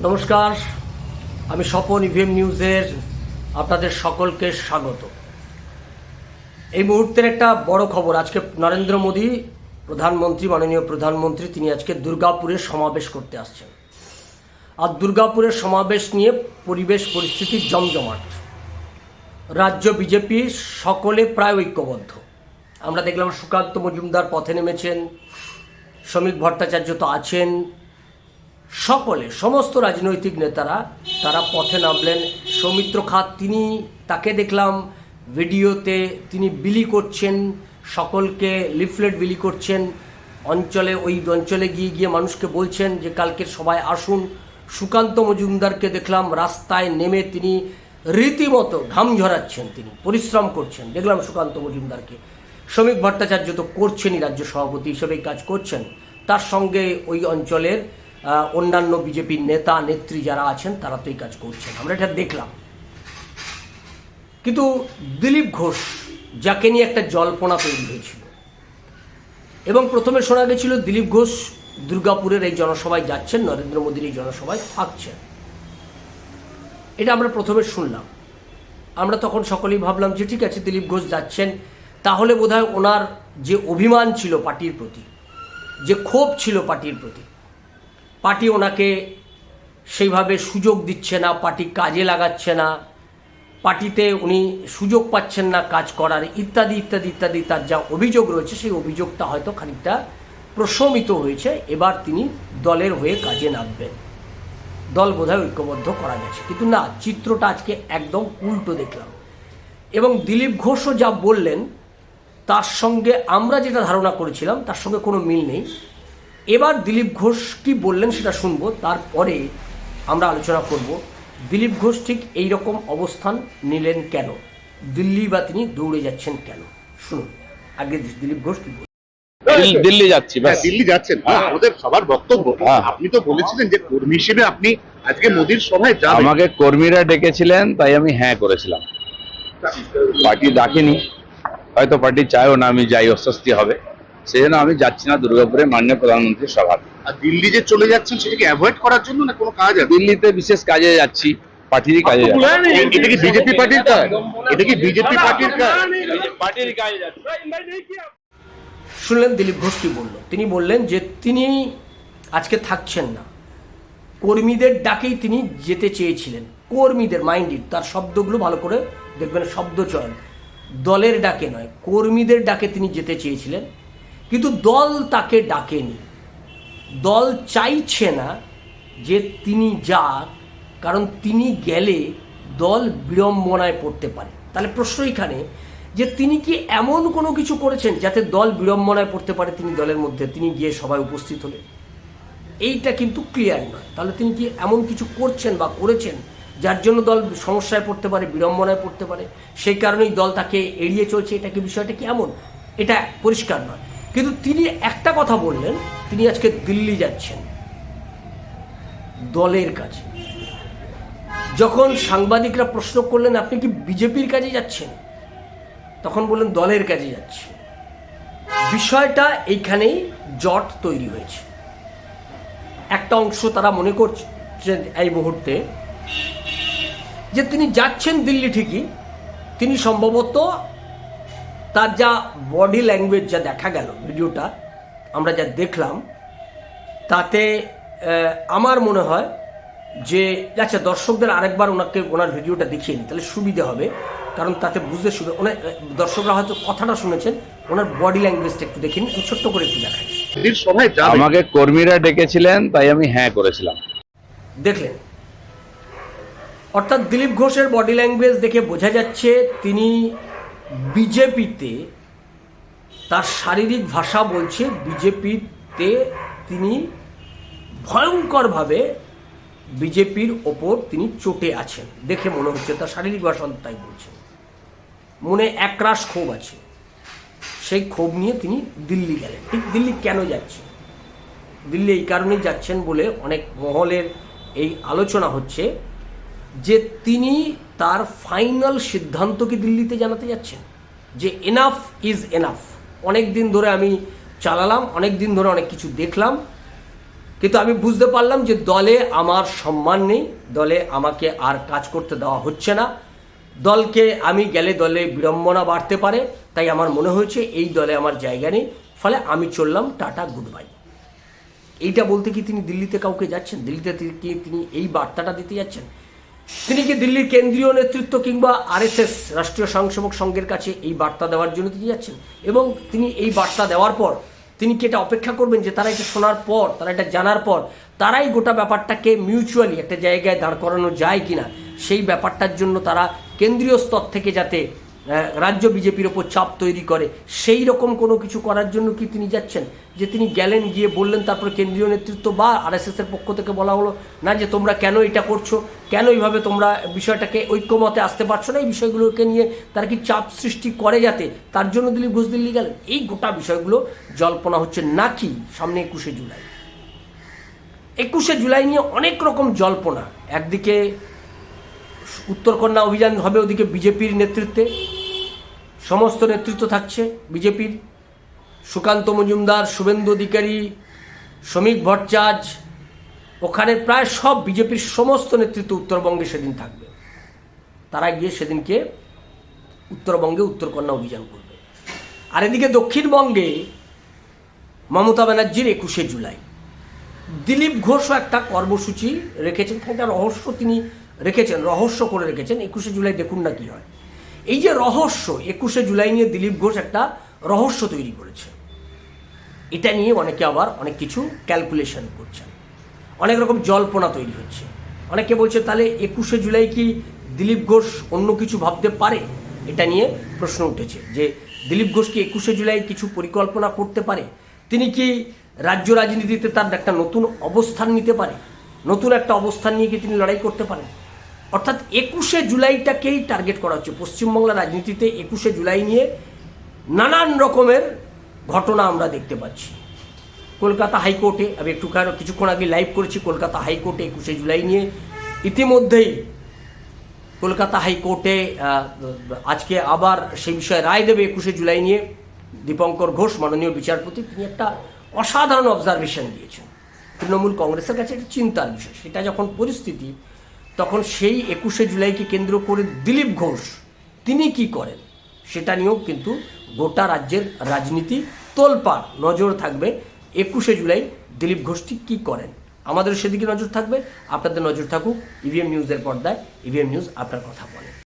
নমস্কার, আমি স্বপন ইভিএম নিউজের আপনাদের সকলকে স্বাগত। এই মুহূর্তের একটা বড় খবর, আজকে নরেন্দ্র মোদী, প্রধানমন্ত্রী, মাননীয় প্রধানমন্ত্রী, তিনি আজকে দুর্গাপুরে সমাবেশ করতে আসছেন। আর দুর্গাপুরের সমাবেশ নিয়ে পরিবেশ পরিস্থিতি জমজমাট। রাজ্য বিজেপি সকলে প্রায় ঐক্যবদ্ধ। আমরা দেখলাম সুকান্ত মজুমদার পথে নেমেছেন, শ্রমিক ভট্টাচার্য তো আছেন সকলে, সমস্ত রাজনৈতিক নেতারা, তারা পথে নামলেন। সৌমিত্র খাত তিনি তাকে দেখলাম, ভিডিওতে তিনি বিলি করছেন, সকলকে লিফলেট বিলি করছেন। অঞ্চলে, ওই অঞ্চলে গিয়ে গিয়ে মানুষকে বলছেন যে, কালকে সবাই আসুন। সুকান্ত মজুমদারকে দেখলাম, রাস্তায় নেমে তিনি রীতিমতো ঘাম ঝরাচ্ছেন তিনি, পরিশ্রম করছেন। দেখলাম সুকান্ত মজুমদারকে। শ্রমিক ভট্টাচার্য তো করছেনই, রাজ্য সভাপতি হিসেবে কাজ করছেন। তার সঙ্গে ওই অঞ্চলের অন্যান্য বিজেপির নেতা, নেত্রী যারা আছেন, তারা তো এই কাজ করছেন। আমরা এটা দেখলাম। কিন্তু দিলীপ ঘোষ, যাকে নিয়ে একটা জল্পনা তৈরি হয়েছিল, এবং প্রথমে শোনা গেছিল দিলীপ ঘোষ দুর্গাপুরের এই জনসভায় যাচ্ছেন, নরেন্দ্র মোদীর এই জনসভায় থাকছেন। এটা আমরা প্রথমে শুনলাম। আমরা তখন সকলেই ভাবলাম যে ঠিক আছে, দিলীপ ঘোষ যাচ্ছেন, তাহলে বোধহয় ওনার যে অভিমান ছিল পার্টির প্রতি, যে ক্ষোভ ছিল পার্টির প্রতি পার্টি ওনাকে সেইভাবে সুযোগ দিচ্ছে না, পার্টি কাজে লাগাচ্ছে না, পার্টিতে উনি সুযোগ পাচ্ছেন না কাজ করার, ইত্যাদি ইত্যাদি ইত্যাদি তার যা অভিযোগ রয়েছে সেই অভিযোগটা হয়তো খানিকটা প্রশমিত হয়েছে। এবার তিনি দলের হয়ে কাজে নামবেন। দল বোধহয় ঐক্যবদ্ধ করা গেছে। কিন্তু না, চিত্রটা আজকে একদম উল্টো দেখলাম। এবং দিলীপ ঘোষও যা বললেন, তার সঙ্গে আমরা যেটা ধারণা করেছিলাম, তার সঙ্গে কোনো মিল নেই। এবার দিলীপ ঘোষ কি বললেন সেটা শুনব তারপরে আমরা আলোচনা করব। দিলীপ ঘোষ ঠিক এই রকম অবস্থান নিলেন কেন? দিল্লি বা তিনি দৌড়ে যাচ্ছেন কেন? শুনুন আগে দিলীপ ঘোষ কি বলছেন দিল্লি যাচ্ছি হ্যাঁ, দিল্লি যাচ্ছেন। আমাদের সবার বক্তব্য। হ্যাঁ। আপনি তো বলেছিলেন যে কর্মী হিসেবে আপনি আজকে মোদির সভায় যাবেন। আমাকে কর্মীরা ডেকেছিলেন তাই আমি হ্যাঁ করেছিলাম। পার্টি ডাকেনি। হয়তো পার্টি চায়ও না আমি যাই অস্বস্তি হবে। সেই জন্য আমি যাচ্ছি না দুর্গাপুরে মাননীয় প্রধানমন্ত্রীর সভা। আর দিল্লি যে চলে যাচ্ছেন সেটাকে অ্যাভয়েড করার জন্য না কোনো কাজ আছে? দিল্লিতে বিশেষ কাজে যাচ্ছি পার্টিরই কাজে যাচ্ছি। এটা কি বিজেপি পার্টির কাজ? এটা কি বিজেপি পার্টির কাজ? পার্টির কাজে যাচ্ছি। শুনলেন দিলীপ ঘোষ কি বলল? তিনি বললেন যে তিনি আজকে থাকছেন না। কর্মীদের ডাকেই তিনি যেতে চেয়েছিলেন। কর্মীদের মাইন্ডেড তার শব্দগুলো ভালো করে দেখবেন শব্দ চয়ন। দলের ডাকে নয় কর্মীদের ডাকে তিনি যেতে চেয়েছিলেন। কিন্তু দল তাকে ডাকেনি। দল চাইছে না যে তিনি যাক, কারণ তিনি গেলে দল বিড়ম্বনায় পড়তে পারে। তাহলে প্রশ্ন এখানে, যে তিনি কি এমন কোনো কিছু করেছেন যাতে দল বিড়ম্বনায় পড়তে পারে তিনি দলের মধ্যে? তিনি গিয়ে সবাই উপস্থিত হলেন। এইটা কিন্তু ক্লিয়ার নয়। তাহলে তিনি কি এমন কিছু করছেন বা করেছেন যার জন্য দল সমস্যায় পড়তে পারে, বিড়ম্বনায় পড়তে পারে? সেই কারণেই দল তাকে এড়িয়ে চলছে। এটা কি বিষয়টা কি এমন? এটা পরিষ্কার নয়। কিন্তু তিনি একটা কথা বললেন, তিনি আজকে দিল্লি যাচ্ছেন, দলের কাছে। যখন সাংবাদিকরা প্রশ্ন করলেন, আপনি কি বিজেপির কাজে যাচ্ছেন? তখন বললেন, দলের কাজে যাচ্ছে। বিষয়টা এইখানেই জট তৈরি হয়েছে। একটা অংশ তারা মনে করছেন এই মুহূর্তে যে তিনি যাচ্ছেন দিল্লি ঠিকই, তিনি সম্ভবত তার যা বডি ল্যাঙ্গুয়েজ যা দেখা গেল ভিডিওটা আমরা যা দেখলাম তাতে আমার মনে হয় যে আচ্ছা দর্শকদের আরেকবার ওনাকে ওনার ভিডিওটা দেখিয়ে নিই তাহলে সুবিধে হবে কারণ তাতে বুঝতে সুবিধা ওনার দর্শকরা হয়তো কথাটা শুনেছেন ওনার বডি ল্যাঙ্গুয়েজটা একটু দেখে নিন ছোট্ট করে একটু দেখাই। আমাকে কর্মীরা ডেকেছিলেন তাই আমি হ্যাঁ করেছিলাম। দেখলেন। অর্থাৎ দিলীপ ঘোষের বডি ল্যাঙ্গুয়েজ দেখে বোঝা যাচ্ছে তিনি বিজেপিতে তার শারীরিক ভাষা বলছে, বিজেপিতে তিনি ভয়ঙ্করভাবে বিজেপির ওপর তিনি চটে আছেন। দেখে মনে হচ্ছে তার শারীরিক ভাষা তাই বলছেন মনে একরাশ ক্ষোভ আছে। সেই ক্ষোভ নিয়ে তিনি দিল্লি গেলেন। ঠিক দিল্লি কেন যাচ্ছেন? দিল্লি এই কারণেই যাচ্ছেন বলে অনেক মহলের এই আলোচনা হচ্ছে। যে তিনি তার ফাইনাল সিদ্ধান্তকে দিল্লিতে জানাতে যাচ্ছেন, যে এনাফ ইজ এনাফ অনেক দিন ধরে আমি চালালাম, অনেক দিন ধরে অনেক কিছু দেখলাম, কিন্তু আমি বুঝতে পারলাম যে দলে আমার সম্মান নেই, দলে আমাকে আর কাজ করতে দেওয়া হচ্ছে না। দলকে আমি গেলে দলে বিড়ম্বনা বাড়তে পারে, তাই আমার মনে হয়েছে এই দলে আমার জায়গা নেই, ফলে আমি চললাম টাটা গুড বাই এইটা বলতে কি তিনি দিল্লিতে কাউকে যাচ্ছেন? দিল্লিতে কি তিনি এই বার্তাটা দিতে যাচ্ছেন? তিনি কি দিল্লির কেন্দ্রীয় নেতৃত্ব কিংবা আরএসএস রাষ্ট্রীয় স্বয়ংসেবক সংঘের কাছে এই বার্তা দেওয়ার জন্য তিনি যাচ্ছেন? এবং তিনি এই বার্তা দেওয়ার পর তিনি কি এটা অপেক্ষা করবেন যে তারা এটা শোনার পর, তারা এটা জানার পর, তারাই গোটা ব্যাপারটাকে মিউচুয়ালি একটা জায়গায় দাঁড় করানো যায় কিনা? সেই ব্যাপারটার জন্য তারা কেন্দ্রীয় স্তর থেকে যাতে রাজ্য বিজেপির ওপর চাপ তৈরি করে। সেই রকম কোনো কিছু করার জন্য কি তিনি যাচ্ছেন? যে তিনি গেলেন, গিয়ে বললেন, তারপর কেন্দ্রীয় নেতৃত্ব বা আরএসএস এর পক্ষ থেকে বলা হলো, না যে তোমরা কেন এটা করছ? কেন এইভাবে তোমরা বিষয়টাকে ঐক্যমতে আসতে পারছ না? এই বিষয়গুলোকে নিয়ে তারা কি চাপ সৃষ্টি করে যাতে? তার জন্য দিলীপ ঘোষ দিল্লি গেলেন। এই গোটা বিষয়গুলো জল্পনা হচ্ছে নাকি সামনে একুশে জুলাই। একুশে জুলাই নিয়ে অনেক রকম জল্পনা। একদিকে উত্তরকন্যা অভিযান হবে, ওদিকে বিজেপির নেতৃত্বে। সমস্ত নেতৃত্ব থাকছে বিজেপির। সুকান্ত মজুমদার, শুভেন্দু অধিকারী শ্রমিক ভট্টাচার্য, ওখানে প্রায় সব বিজেপির সমস্ত নেতৃত্ব উত্তরবঙ্গে সেদিন থাকবে। তারা গিয়ে সেদিনকে উত্তরবঙ্গে উত্তরকন্যা অভিযান করবে। আর এদিকে দক্ষিণবঙ্গে মমতা ব্যানার্জির একুশে জুলাই। দিলীপ ঘোষও একটা কর্মসূচি রেখেছেন, একটা রহস্য তিনি রেখেছেন, রহস্য করে রেখেছেন। একুশে জুলাই দেখুন না কি হয়। এই যে রহস্য, একুশে জুলাই নিয়ে দিলীপ ঘোষ একটা রহস্য তৈরি করেছে। এটা নিয়ে অনেকে আবার অনেক কিছু ক্যালকুলেশন করছেন। অনেক রকম জল্পনা তৈরি হচ্ছে। অনেকে বলছে, তাহলে একুশে জুলাই কি দিলীপ ঘোষ অন্য কিছু ভাবতে পারে? এটা নিয়ে প্রশ্ন উঠেছে যে, দিলীপ ঘোষ কি একুশে জুলাই কিছু পরিকল্পনা করতে পারে? তিনি কি রাজ্য রাজনীতিতে তার একটা নতুন অবস্থান নিতে পারে? নতুন একটা অবস্থান নিয়ে কি তিনি লড়াই করতে পারেন? অর্থাৎ একুশে জুলাইটাকেই টার্গেট করা হচ্ছে। পশ্চিমবাংলা রাজনীতিতে একুশে জুলাই নিয়ে নানান রকমের ঘটনা আমরা দেখতে পাচ্ছি। কলকাতা হাইকোর্টে, আমি একটু কিছুক্ষণ আগে লাইভ করেছি, কলকাতা হাইকোর্টে একুশে জুলাই নিয়ে ইতিমধ্যেই কলকাতা হাইকোর্টে আজকে আবার সেই বিষয়ে রায় দেবে একুশে জুলাই নিয়ে দীপঙ্কর ঘোষ, মাননীয় বিচারপতি। তিনি একটা অসাধারণ অবজারভেশন দিয়েছেন। তৃণমূল কংগ্রেসের কাছে একটা চিন্তার বিষয়। সেটা যখন পরিস্থিতি তখন সেই একুশে জুলাইকে কেন্দ্র করে দিলীপ ঘোষ, তিনি কি করেন? সেটা নিয়েও কিন্তু গোটা রাজ্যের রাজনীতি তোলপাড় নজর থাকবে। একুশে জুলাই দিলীপ ঘোষটি কি করেন? আমাদের সেদিকে নজর থাকবে। আপনাদের নজর থাকুক ইভিএম নিউজের পর্দায় ইভিএম নিউজ আপনার কথা বলে।